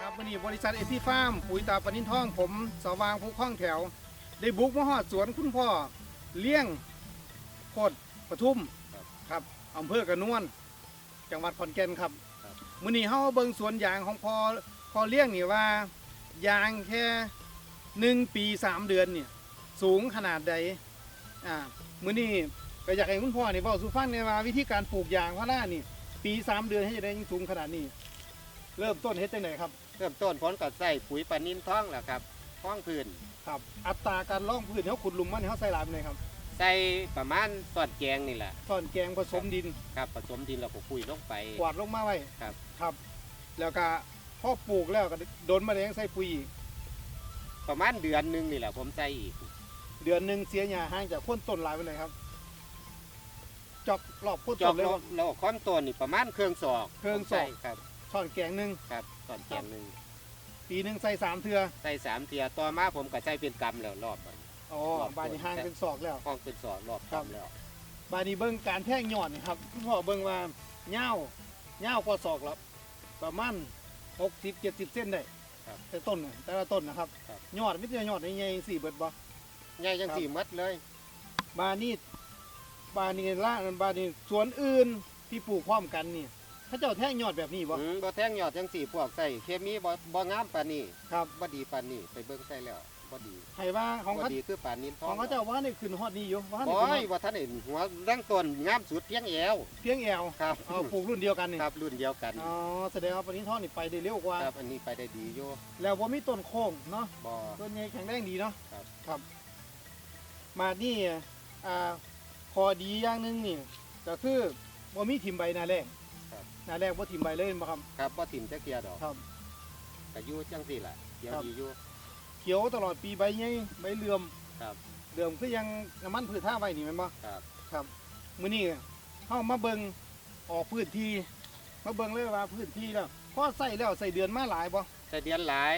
ครับวันนี้บริษัทเอพีฟาร์มปุ๋ยตาปนินทอง ผมสว่างผู้คล้องแถว ได้บุกมาหอดสวนคุณพ่อเลี้ยงโคดปทุมครับอำเภอกระนวน จังหวัดขอนแก่นครับมื้อนี้เฮาเบิ่งสวนยางของพอพอเลี้ยงนี่ว่ายางแค่หนึ่งปีสามเดือนเนี่ยสูงขนาดใดอ่ามื้อนี้ก็อยากให้คุณพ่อนี่เว้าสู่ฟังในอยว่าวิธีการปลูกยางพารานี่ ปีสามเดือนให้จะได้สูงขนาดนี้ เริ่มต้นเฮ็ดจังไดครับ เริ่มต้นผลก็ใส่ปุ๋ยปลานินท้องแหละครับท้องพื้นครับ อัตราการล่องพืชเขาขุดหลุมมันเขาใส่หลายไปเลยครับใส่ประมาณสอดแกงนี่แหละซ่อนแกงผสมดินครับผสมดินแล้วก็ปุ๋ยลงไปกวาดลงมาไว้ครับครับ แล้วก็พอปลูกแล้วก็โดนมาแดงใส่ปุ๋ยอีกประมาณเดือนหนึงนี่แหละผมใส่อีกเดือนหนึ่งเสียหญ้าห่างจากโคนต้นหลายไปเลยครับจอกรอบโคนจต้อกนเลย เราครับเราค้อนต้นนี่ประมาณเครื่องศอกเครื่องศอก ผมใส่ครับ ซ่อนแกงหนึ่งครับสอดแกงหนึ่งปีหนึ่งใส่สามเทือใส่สามเทียต่อมาผมก็ใส่เป็นกำแล้วรอบมันอ๋อรอบบานนี้ห่างเป็นศอกแล้ว ห้องเป็นศอกรอบครับ กำแล้ว บานนี้เบิ้งการแท่งยอดนี่ครับคุณพ่อเบิ้งว่าเง่าเง่ากว่าศอกแล้วประมาณหกสิบเจ็ดสิบเส้นได้ครับแต่ต้นน่ะแต่ละต้นนะครับครับยอดไม่ใช่ยอดใหญ่ๆสี่เบิดบ่ ใหญ่จังสี่มัดเลยบานนี้บานนี้ล่าบานนี้สวนอื่นที่ปลูกพร้อมกันนี่ ถ้าเจ้าแท่งยอดแบบนี้บ่ อืมบ่แทงยอดจังสี่พวกใส่เคมีบ่บ่งามปานนี้ครับ บ่ดีปานนี้ไปเบิ่งใส่แล้วบ่ดีให้ว่าของบ่เขาดีคือปานนินท้ขอองงเขาเจ้าว่านี่ขึ้นฮอดนี่อยู่ว่าโอ้นี่ขึ้นฮอดยว่าท่านเห็นหัวร่างต้นงามสุดเพียงแอวเพียงแอวครับ เอาปลูกรุ่นเดียวกันนี่ครับรุ่นเดียวกัน อ๋อแสดงว่าปณิธรนี่ไปได้เร็วกว่า ครับอันนี้ไปได้ดีอยู่แล้วบ่มีต้นโค้งเนาะบ่ ต้นใหญ่แข็งแรงดีเนาะครับ ครับ มานี่อ่าพอดีอย่างหนึงนี่ก็คือบ่มีถิ่มใบหนาแรกครับ หนาแรกบ่ถิ่มใบเลยบ่ครับ ครับบ่ถิ่มจักเทียดอกครับก็อยู่จังซี่ล่ะเดี๋ยวครับ ดีอยู่ เขียวตลอดปีใบใหญ่ใบเหลื่อมครับ เหลื่อมคือยังน้ำมันพืชท่าไว้นี่แม่นบ่ครับครับมื้อนี้เฮามาเบิ่งออกพื้นที่มาเบิ่งเลยว่าพื้นที่แล้วพอใส่แล้วใส่เดือนมาหลายบ่ใส่เดือนหลาย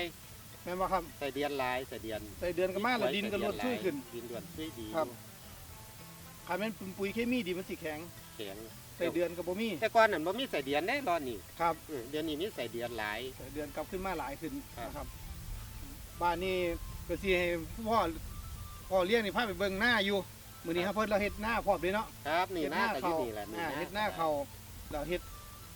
แม่นบ่ครับ ใส่เดือนหลายใส่เดือนใส่เดือนก็มาแล้วดินก็ลดช่วยขึ้น ดินด่วนช่วยดีครับ คันแม่นเป็นปุ๋ยเคมีดีมันสิแข็งแข็งใส่เดือนก็บ่มีแต่ก่อนนั่นบ่มีใส่เดือนได้รอนี่ครับเออเดือนนี้มีใส่เดือนหลายใส่เดือนกลับขึ้นมาหลายขึ้นครับนะครับ บ้านนี้ก็สิให้พ่อพ่อเลี้ยงนี่พาไปเบิ่งหน้าอยู่มื้อนี้ครับเพิ่นเราเฮ็ดหน้าพร้อมเลยเนาะครับนี่เฮ็ดหน้าก็อยู่นี่แหละอ่านี่เฮ็ดหน้าเขาเราเฮ็ด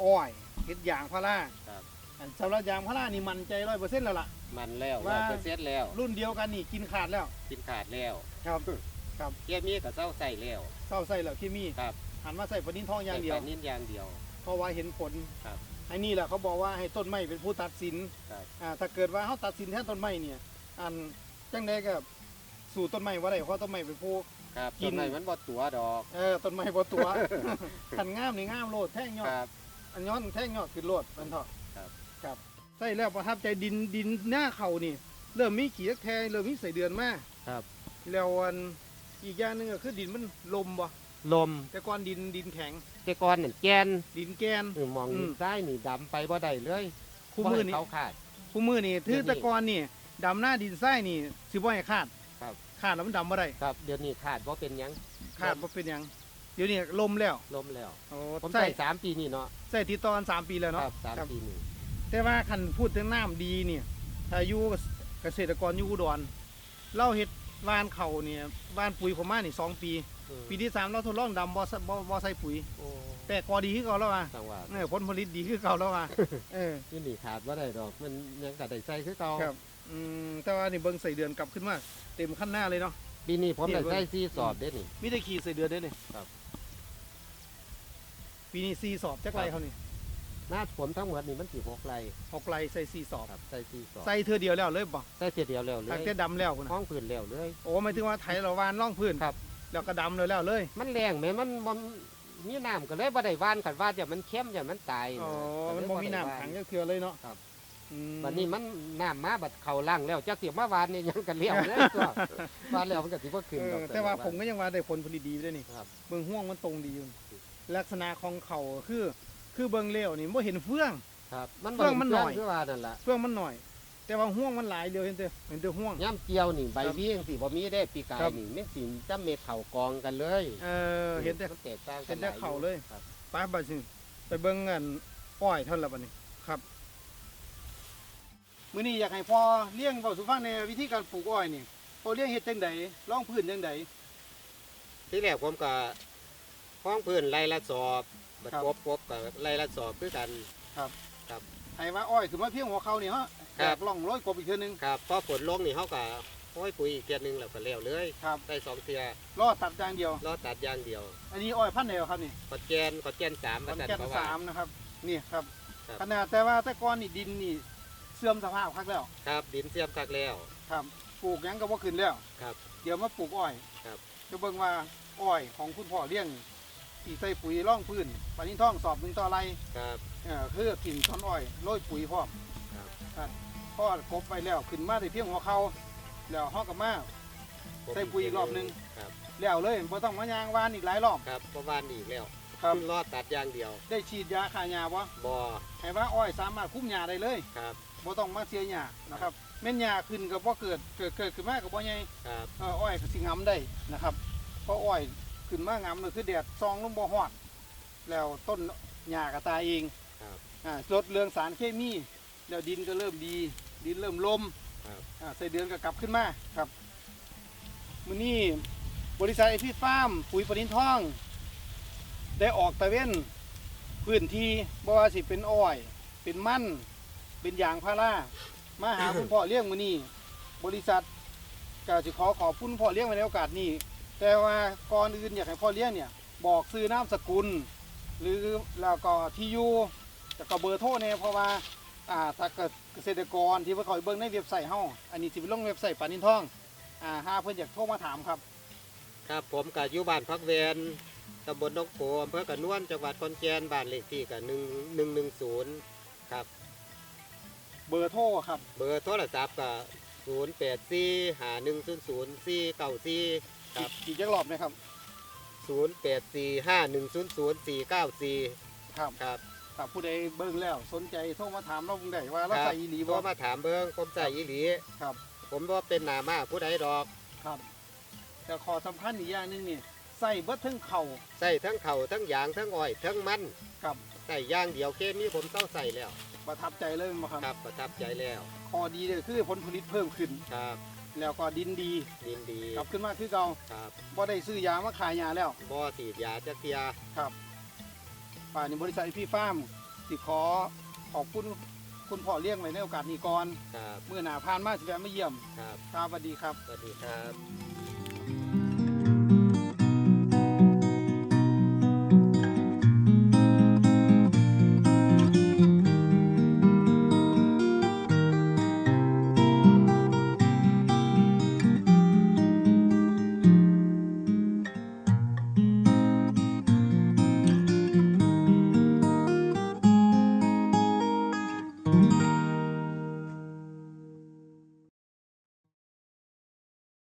อ้อยเฮ็ดยางพาราครับอันสำหรับยางพารานี่มันใจ100%แล้วล่ะมันแล้วว่าว่าเสร็จแล้ว รุ่นเดียวกันนี่กินขาดแล้ว กินขาดแล้วครับ ครับ เคมีก็เศร้าใส่แล้ว เศร้าใส่แล้วเคมีครับ หันมาใส่ปนินทองอย่างเดียวใส่ปลนินอย่างเดียว เพราะว่าเห็นผลครับไอ้นี่แหละเขาบอกว่าให้ต้นไม้เป็นผู้ตัดสินครับอ่าถ้าเกิดว่าเขาตัดสินแทนต้นไม้เนี่ย อันจังใดก็สู่ต้นไม้ว่าได้เพราะต้นไม้เป็นผู้ ครับกิต้น นไม้มันบ่ตัวดอกเออต้นไม้บ่ตัว ขันงามนี่งามโลดแท่งยอคดรับ อันย้อนแท่งยอดขึ้นโลดมันเถอะครับ ครับใช่แล้วประทับใจดินดินหน้าเขานี่ เริ่มมีขี้แทเริ่มมีใส่เดือนมาครับ แล้วอัน อีกอย่างหนึงก็คือดินมันลมบ่ลมแต่ก่อนดินดินแข็ง แต่ก่อนนั่นแกนดินแกนเออมองอืม ซ้ายนี่ดำไปบ่ได้เลยคู่มือนี่บ่ให้เขาขาด คู่มือนี่ถือเดี๋ยวนี้แตะกอนนี่ดำหน้าดินทรายนี่สิบ่ให้ขาดครับ ขาดแล้วมันดำบ่ได้ครับ เดี๋ยวนี้ขาดบ่เป็นหยังขาดบ่เป็นหยังเดี๋ยวนี้ลมแล้วลมแล้ว โอ้ผมใส่ใส่สามปีนี่เนาะใส่ติดต่อกันสามปีแล้วคเนาะ รับสามครับ ปีนี่แต่ว่าคันพูดถึงน้ำดีเนี่ยถ้าอยู่เกษตรกรอยู่อุดรเล่าเฮ็ด วานเขาเนี่ยวานปุ๋ยผมมานี่สองปีเออปีที่สามเราทดลองดำบ่ใส่บ่บ่ใส่ปุ๋ยโอ้แต่กอดีขึ้นเก่าแล้วว่ะจังหวะเออผลผลิตดีขึ้นเก่าแล้วว่ะเออนี่นี่ขาดบ่ได้ดอก มันยังก็ได้ใส่คือเก่าครับอืมแต่ว่านี่เบิ่งใส่เดือนกลับขึ้นมาเต็มขั้นหน้าเลยเนาะปีนี้ผมนี่ได้เบิ่งใส่สี่สอบเด้นี่มีแต่ขี่ใส่เดือนได้เนี่ยครับ ปีนี้สี่สอบจักไรเขานี่ หน้าผมทั้งหมดนี่มันสิหกไรหกไรใส่สี่สอบครับใส่สี่สอบใส่เธอเดียวแล้วเลยบ่ใส่เสียเดียวแล้วเลทางยเต้ดำแล้วพุ่นห้นะองพื้นแล้วเลย โอ้หมายถึงว่าไถเราวานล่องพื้นครับ แล้วก็ดำเลยแล้วเลย มันแรงแหมมันมันมีน้ำก็เลยบ่ได้หว่านขันว่าจะมันเข้มจะมันตายอ๋อก็มันเลยบ่มีได้น้ำหว่ขังจักเทือเลยเนาะครับอืมบัดนี้มันน้ำมาบัดเข่าล่างแล้วจักเสียมาหวานนี่ยังกันเลี้ยวเลยตัวหวานแล้วมันก็สิบ่ขึ้นเอดออกแต่ว่าผมก็ยังว่าได้ผลผลิตดีด้วยนี่ครับ เบิ่งห่วงมันตรงดีอยู่ ลักษณะของเขาคือ คือเบิ่งเลี้ยวนี่บ่เห็นเฟือง ครับ มันเครื่องมันหน่อยคือว่านั่นล่ะเฟืองมันหน่อย แต่ว่าห่วงมันหลายเดียวเห็นแต่เห็นแต่ห่วง ย่ำเจียวนี่ใบครับวิ่งสิบ่มีได้ปีกายครับนี่มันสิจำเม็ดเข่ากองกันเลยเออเห็นแต่ มันแตกต่างกัเห็นแต่หยเข่าเลย ครับไปบัดนี้ไปเบิ่งอันอ้อยเท่านั้นละบัดนี้ครับมื้อนี้อยากให้พ่อเลี้ยงเว้าสู่ฟังในวิธีการปลูกอ้อยนี่พ่อเลี้ยงเฮ็ดจังไดร่องพื้นจังไดที่แรกผมก็ห้องพื้นไร่ละสอบ บัดครับ กบกบกับไร่ละสอบคือกันให้ว่าอ้อยขึ้นมาเพียงหัวเขานี่ฮะคแตรับกร่องร้อยกบอีกเทื่อนึงครับพอฝนลงนี่เขาก็ห้อยปุ๋ยอีกเทียหนึงแล้วก็แล้วเลยครับได้สองเทียรอดตัดอย่างเดียว รอตัดอย่างเดียวอันนี้อ้อยพันธุ์ไหนครับนี่ขอดแกนขอดแกนสามขอนตัดแก่นเพราะสาว่ามนะครับนี่ครับครับ ขนาดแต่ว่าแต่ก่อนนี่ดินนี่เสื่อมสภาพคักแล้วครับดินเสียมคักแล้ว ครับปลูกหยังก็บ่ขึ้นแล้ว ครับ เดี๋ยวมาปลูกอ้อยครับ จะเบิ่งว่าอ้อยของคุณพ่อเลี้ยง ที่ใส่ปุ๋ยร่องพื้นปานินท่องสอบหนึ่งต่อไรครับ เอ่อคือกินช้อนอ้อยโรยปุ๋ยพร้อมครับ ครับพ่อกบไปแล้วขึ้นมาได้เพียงหัวเขาแล้วเฮาก็มา ใส่ปุ๋ยอีกรอบหนึ่ง ครับแล้วเลยบ่ต้องมายางวานอีกหลายรอบ ครับประมาณนี้อีกแล้วครับรอตัดอย่างเดียวได้ฉีดยาฆ่าหญ้าบ่บอให้ว่าอ้อยสามารถคุ้มหญ้าได้เลยครับบ่ต้องมาเสียหญ้านะครับแม่นหญ้าขึ้นก็บ่เกิดเกิดเกิดขึ้นมาก็บ่ใหญ่ ครับ เอ่ออ้อยก็สิงํได้นะครับ เพราะอ้อย ขึ้นมางํเลยคือแดดซองลงบ่ฮอดแล้วต้นหญ้าก็ตายเองครับอ่าลดเรื่องสารเคมี แล้วดินก็เริ่มดี ดินเริ่มลมครับอ่าใส่เดือนก็กลับขึ้นมาครับมื้อนี้บริษัทไอพีฟาร์มปุ๋ยปนินทอง ได้ออกตะเว้นพื้นที่บ่ว่าสิเป็นอ้อย เป็นมันเป็นยางพารามาหาคุณพ่อเลี้ยงมื้อนี้บริษัทก็จะขอขอบคุณพ่อเลี้ยงไว้ในโอกาสนี้ แต่ว่าก่อนอื่นอยากให้พ่อเลี้ยงเนี่ยบอกซื้อนามสกุล หรือแล้วก็ที่อยู่แล้วก็เบอร์โทรเนี่ยเพราะว่าอ่าถ้าเกิดเกษตรกรที่เพิ่นเขาไปเบิ่งในเว็บไซต์เฮาอันนี้สิไปลงเว็บไซต์ปานินทองอ่าหาเพิ่นอยากโทรมาถามครับ ครับผมกับอยู่บ้านพักเวนตำบลนกโพอำเภอกระนวนจังหวัดขอนแก่นบ้านเลขที่กับหนึ่งหนึ่งหนึ่งศูนย์ครับ เบอร์โทรครับ เบอร์โทรศัพท์กับศูนย์แปดสี่หาหนึ่งศูนย์ศูนย์สี่เก้าสี่ ครับกี่จักรอบนะครับ ศูนย์แปดสี่ห้าหนึ่งศูนย์ศูนย์สี่เก้าสี่ครับครับถ้าผู้ใดเบิ่งแล้ว สนใจโทรมาถามเราเบิ่งได้ว่าเราครับใส่อีหลีโทบ่รมาถามเบิ้งผมใส่อีหลี ครับ ผมว่าเป็นหนามาผู้ใดดอกครับ แต่ขอสำคัญอีกอย่างหนึงนี่ใส่เบิดทั้งเข่าใส่ทั้งเข่าทั้งยางทั้งอ้อย ทั้งมันครับใส่อย่างเดียวเคมีผมต้องใส่แล้ว ประทับใจเลยบ่ครับ ครับประทับใจแล้ว ข้อดีเลยคือผลผลิตเพิ่มขึ้น ครับ แล้วก็ดินดีดินดีกลับขึ้นมาคือเก่าครับบ่ได้ซื้อยามาขายยาแล้วบ่อสีดยาจักเทียครับป่านนี้บริษัทพี่ฟาร์มสิขอขอบคุณคุณพ่อเลี้ยงไว้ในโอกาสนี้ก่อนครับเมื่อหนาผ่านมาสิแวะมาเยี่ยมครับครับสวัสดีครับสวัสดีครับ